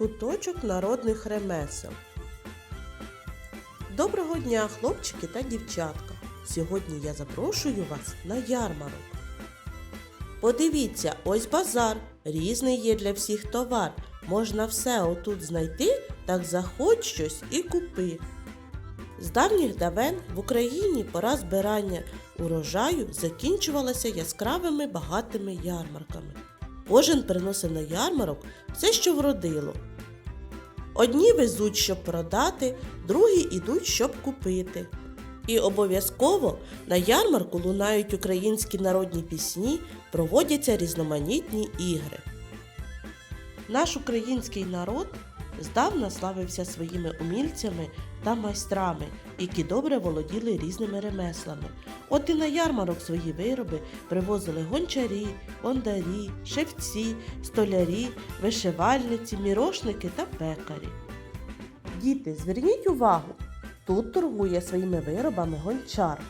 Куточок народних ремесел. Доброго дня, хлопчики та дівчатка! Сьогодні я запрошую вас на ярмарок. Подивіться, ось базар. Різний є для всіх товар. Можна все отут знайти, так заходь щось і купи. З давніх давен в Україні пора збирання урожаю закінчувалася яскравими багатими ярмарками. Кожен приносив на ярмарок все, що вродило. Одні везуть, щоб продати, другі йдуть, щоб купити. І обов'язково на ярмарку лунають українські народні пісні, проводяться різноманітні ігри. Наш український народ здавна славився своїми умільцями та майстрами, які добре володіли різними ремеслами. От і на ярмарок свої вироби привозили гончарі, ондарі, шевці, столярі, вишивальниці, мірошники та пекарі. Діти, зверніть увагу, тут торгує своїми виробами гончар.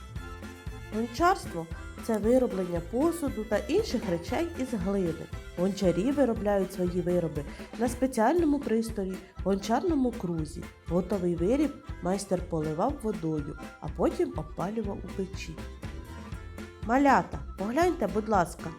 Гончарство це вироблення посуду та інших речей із глини. Гончарі виробляють свої вироби на спеціальному пристрої, гончарному крузі. Готовий виріб майстер поливав водою, а потім обпалював у печі. Малята, погляньте, будь ласка,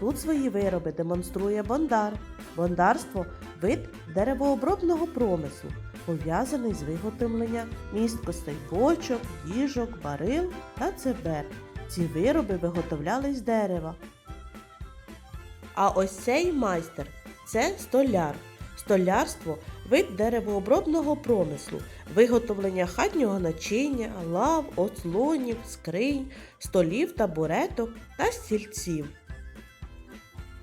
тут свої вироби демонструє бондар. Бондарство вид деревообробного промислу, пов'язаний з виготовленням місткостей бочок, діжок, барил та цебер. Ці вироби виготовляли з дерева. А ось цей майстер це столяр. Столярство вид деревообробного промислу, виготовлення хатнього начиння, лав, ослонів, скринь, столів, табуреток та стільців.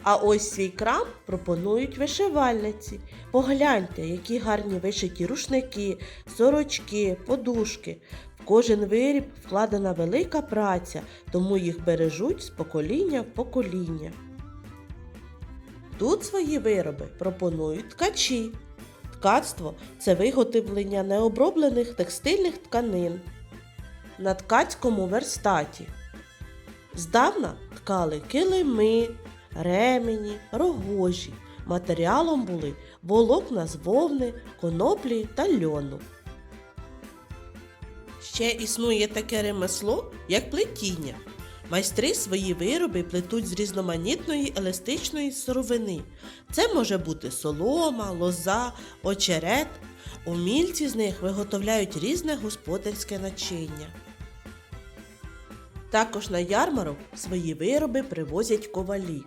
А ось свій крам пропонують вишивальниці. Погляньте, які гарні вишиті рушники, сорочки, подушки. В кожен виріб вкладена велика праця, тому їх бережуть з покоління в покоління. Тут свої вироби пропонують ткачі. Ткацтво це виготовлення необроблених текстильних тканин на ткацькому верстаті. Здавна ткали килими, ремені, рогожі. Матеріалом були волокна з вовни, коноплі та льону. Ще існує таке ремесло, як плетіння. Майстри свої вироби плетуть з різноманітної еластичної сировини. Це може бути солома, лоза, очерет. Умільці з них виготовляють різне господарське начиння. Також на ярмарок свої вироби привозять ковалі.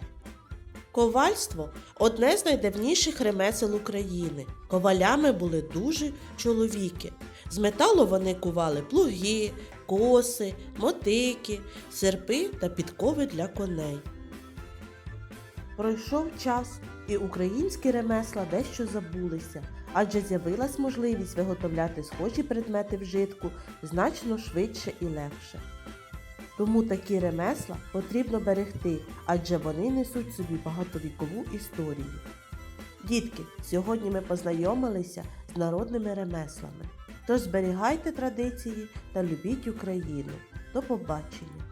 Ковальство одне з найдавніших ремесел України. Ковалями були дуже чоловіки. З металу вони кували плуги, коси, мотики, серпи та підкови для коней. Пройшов час, і українські ремесла дещо забулися, адже з'явилась можливість виготовляти схожі предмети вжитку значно швидше і легше. Тому такі ремесла потрібно берегти, адже вони несуть собі багатовікову історію. Дітки, сьогодні ми познайомилися з народними ремеслами. Тож зберігайте традиції та любіть Україну. До побачення!